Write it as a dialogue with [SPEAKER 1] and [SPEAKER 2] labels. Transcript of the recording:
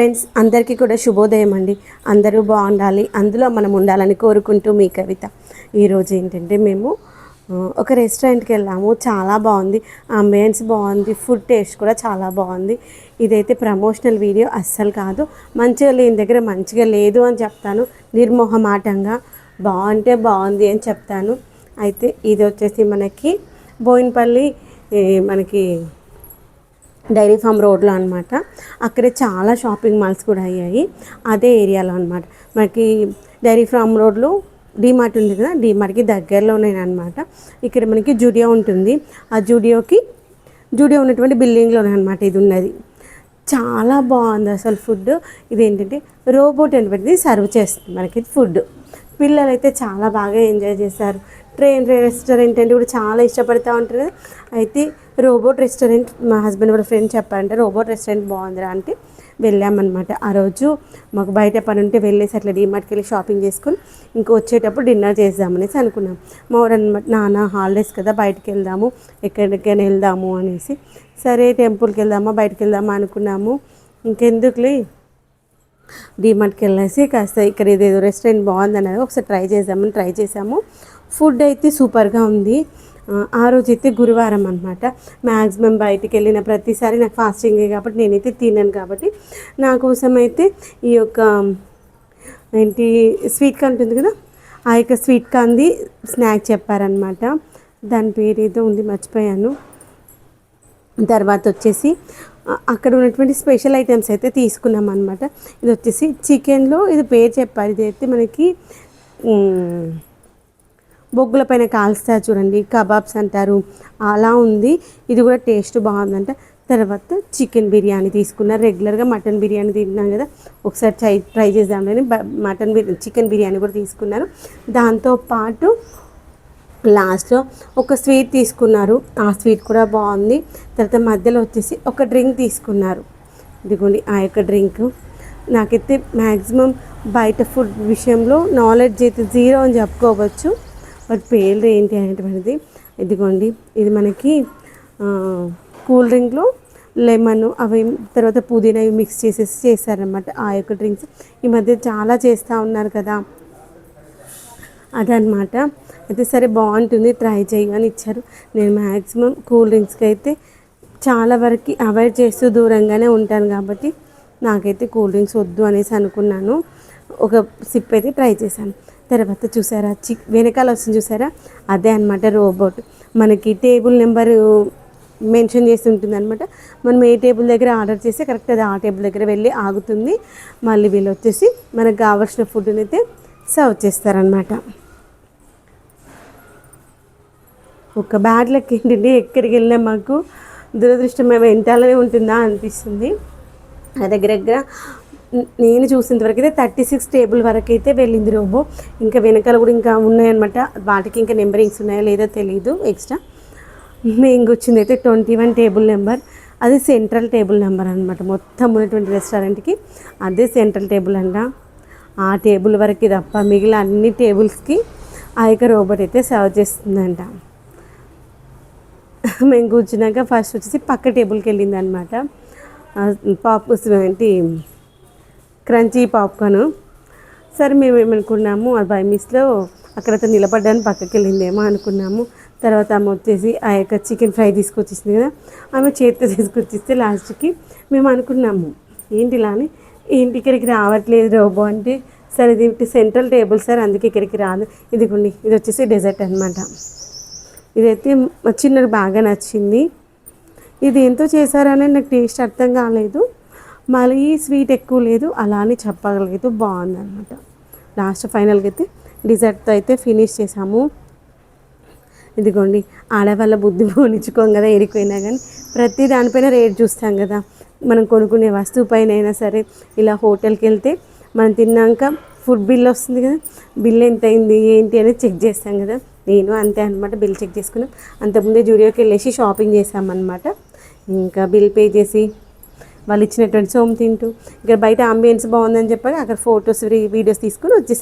[SPEAKER 1] Friends అందరికీ కూడా శుభోదయం అండి. అందరూ బాగుండాలి. అందులో మనం ఉండాలని కోరుకుంటూ మీ కవిత. ఈరోజు ఏంటంటే మేము ఒక రెస్టారెంట్కి వెళ్ళాము. చాలా బాగుంది. అంబియన్స్ బాగుంది. ఫుడ్ టేస్ట్ కూడా చాలా బాగుంది. ఇదైతే ప్రమోషనల్ వీడియో అస్సలు కాదు. మంచిగా లేని దగ్గర మంచిగా లేదు అని చెప్తాను. నిర్మోహమాటంగా బాగుంటే బాగుంది అని చెప్తాను. అయితే ఇది వచ్చేసి మనకి బోయినపల్లి మనకి డైరీ ఫామ్ రోడ్లో అనమాట అక్కడే చాలా షాపింగ్ మాల్స్ కూడా అయ్యాయి. అదే ఏరియాలో అనమాట మనకి డైరీ ఫామ్ రోడ్లో డీమార్ట్ ఉంది కదా డీమార్ట్కి దగ్గరలోనే అనమాట ఇక్కడ మనకి జూడియో ఉంటుంది. ఆ జూడియోకి జూడియో ఉన్నటువంటి బిల్డింగ్లోనే అనమాట ఇది ఉన్నది. చాలా బాగుంది అసలు ఫుడ్. ఇది ఏంటంటే రోబోట్ అనేది సర్వ్ చేస్తుంది మనకి ఫుడ్. పిల్లలైతే చాలా బాగా ఎంజాయ్ చేశారు ట్రైన్ రెస్టారెంట్ అంటే కూడా చాలా ఇష్టపడుతూ ఉంటారు. కదా అయితే రోబోట్ రెస్టారెంట్ మా హస్బెండ్ వాళ్ళ ఫ్రెండ్ చెప్పారంటే రోబోట్ రెస్టారెంట్ బాగుందిరా అంటే వెళ్ళామన్నమాట. ఆ రోజు మాకు బయట పని ఉంటే వెళ్ళేసి అట్లా డీమార్ట్కి వెళ్ళి షాపింగ్ చేసుకొని ఇంకా వచ్చేటప్పుడు డిన్నర్ చేద్దామనేసి అనుకున్నాం. మా వాడు అనమాట నాన్న హాలిడేస్ కదా బయటకు వెళ్దాము ఎక్కడికైనా వెళ్దాము అనేసి సరే టెంపుల్కి వెళ్దామా బయటకు వెళ్దామా అనుకున్నాము. ఇంకెందుకులే? డీమార్ట్కి వెళ్ళేసి కాస్త ఇక్కడ ఇదేదో రెస్టారెంట్ బాగుంది ఒకసారి ట్రై చేద్దామని ట్రై చేసాము. ఫుడ్ అయితే సూపర్గా ఉంది. ఆ, రోజు అయితే గురువారం అనమాట మ్యాక్సిమం బయటికి వెళ్ళిన ప్రతిసారి నాకు ఫాస్టింగే కాబట్టి నేనైతే తినను కాబట్టి నా కోసం అయితే ఈ యొక్క ఏంటి స్వీట్ కార్న్ ఉంటుంది కదా? ఆ యొక్క స్వీట్ కార్న్ది స్నాక్ చెప్పారనమాట దాని పేరు ఏదో ఉంది మర్చిపోయాను. తర్వాత వచ్చేసి అక్కడ ఉన్నటువంటి స్పెషల్ ఐటమ్స్ అయితే తీసుకున్నాం అనమాట ఇది వచ్చేసి చికెన్లో ఇది పేరు చెప్పారు. ఇది అయితే మనకి బొగ్గుల పైన కాల్స్తారు చూడండి కబాబ్స్ అంటారు అలా ఉంది. ఇది కూడా టేస్ట్ బాగుందంట. తర్వాత చికెన్ బిర్యానీ తీసుకున్నారు రెగ్యులర్గా మటన్ బిర్యానీ తింటున్నాం కదా. ఒకసారి ట్రై ట్రై చేద్దామని మటన్ బిర్యానీ చికెన్ బిర్యానీ కూడా తీసుకున్నారు. దాంతో పాటు లాస్ట్లో ఒక స్వీట్ తీసుకున్నారు. ఆ స్వీట్ కూడా బాగుంది. తర్వాత మధ్యలో వచ్చేసి ఒక డ్రింక్ తీసుకున్నారు. ఇదిగోండి ఆ యొక్క డ్రింక్. నాకైతే మ్యాక్సిమం బయట ఫుడ్ విషయంలో నాలెడ్జ్ అయితే జీరో అని చెప్పుకోవచ్చు. వాటి పేర్లు ఏంటి అనేటువంటిది ఇదిగోండి. ఇది మనకి కూల్ డ్రింక్లో లెమన్ అవి తర్వాత పుదీనా ఇవి మిక్స్ చేసేసి చేశారనమాట ఆ యొక్క డ్రింక్స్ ఈ మధ్య చాలా చేస్తూ ఉన్నారు కదా. అదనమాట అయితే సరే బాగుంటుంది ట్రై చేయమని ఇచ్చారు. నేను మ్యాక్సిమం కూల్ డ్రింక్స్కి అయితే చాలా వరకు అవాయిడ్ చేస్తూ దూరంగానే ఉంటాను కాబట్టి నాకైతే కూల్ డ్రింక్స్ వద్దు అనేసి అనుకున్నాను. ఒక సిప్ అయితే ట్రై చేశాను. తర్వాత చూసారా? చి వెనకాల వస్తుంది చూసారా? అదే అనమాట రోబోట్. మనకి టేబుల్ నెంబర్ మెన్షన్ చేసి ఉంటుంది అనమాట మనం ఏ టేబుల్ దగ్గర ఆర్డర్ చేస్తే కరెక్ట్ అది ఆ టేబుల్ దగ్గర వెళ్ళి ఆగుతుంది. మళ్ళీ వీళ్ళు వచ్చేసి మనకు కావాల్సిన ఫుడ్ని అయితే సర్వ్ చేస్తారనమాట ఒక బ్యాడ్ లక్ ఏంటంటే ఎక్కడికి వెళ్ళినా మాకు దురదృష్టం మేము వెంటాలనే ఉంటుందా అనిపిస్తుంది. ఆ దగ్గర దగ్గర నేను చూసినంత వరకు అయితే థర్టీ సిక్స్ టేబుల్ వరకు అయితే వెళ్ళింది రోబో ఇంకా వెనకాల కూడా ఇంకా ఉన్నాయన్నమాట. వాటికి ఇంకా నెంబరింగ్స్ ఉన్నాయో లేదో తెలియదు ఎక్స్ట్రా. మేము వచ్చింది అయితే ట్వంటీ వన్ టేబుల్ నెంబర్. అది సెంట్రల్ టేబుల్ నెంబర్ అనమాట మొత్తం ఉన్నటువంటి రెస్టారెంట్కి అదే సెంట్రల్ టేబుల్ అంట. ఆ టేబుల్ వరకు తప్ప మిగిలిన అన్ని టేబుల్స్కి ఆ యొక్క రోబోట్ అయితే సర్వ్ చేస్తుందంట. మేము కూర్చున్నాక ఫస్ట్ వచ్చేసి పక్క టేబుల్కి వెళ్ళింది అనమాట పాపు ఏంటి క్రంచీ పాప్కార్న్. సరే మేము ఏమనుకున్నాము ఆ బై మిస్లో అక్కడతో నిలబడ్డానికి పక్కకి వెళ్ళిందేమో అనుకున్నాము. తర్వాత ఆమె వచ్చేసి ఆ యొక్క చికెన్ ఫ్రై తీసుకొచ్చేసింది కదా ఆమె చేతితో తీసుకొచ్చిస్తే లాస్ట్కి మేము అనుకున్నాము ఏంటి ఇలా అని? ఏంటి ఇక్కడికి రావట్లేదు రోబో అంటే సరే ఇది సెంట్రల్ టేబుల్ సార్ అందుకే ఇక్కడికి రాదు. ఇదిగోండి ఇది వచ్చేసి డెజర్ట్ అనమాట ఇదైతే మా చిన్నది బాగా నచ్చింది. ఇది ఎంతో చేశారని నాకు టేస్ట్ అర్థం కాలేదు. మళ్ళీ స్వీట్ ఎక్కువ లేదు అలా అని చెప్పగలిగేది బాగుందన్నమాట. లాస్ట్ ఫైనల్గా అయితే డిజర్ట్తో అయితే ఫినిష్ చేసాము. ఇదిగోండి ఆడవాళ్ళ బుద్ధి పోనిచ్చుకోం కదా ఏడిపోయినా కానీ ప్రతి దానిపైన రేట్ చూస్తాం కదా. మనం కొనుక్కునే వస్తువు పైన అయినా సరే ఇలా హోటల్కి వెళ్తే మనం తిన్నాక ఫుడ్ బిల్ వస్తుంది కదా బిల్ ఎంత అయింది ఏంటి అనేది చెక్ చేస్తాం కదా. నేను అంతే అనమాట బిల్ చెక్ చేసుకున్నాం. అంతకుముందే జూడియోకి వెళ్ళేసి షాపింగ్ చేసామన్నమాట. ఇంకా బిల్ పే చేసి వాళ్ళు ఇచ్చినటువంటి సోమ్ తింటూ. ఇక్కడ బయట అంబియన్స్ బాగుందని చెప్పి అక్కడ ఫొటోస్ వీడియోస్ తీసుకొని వచ్చేసి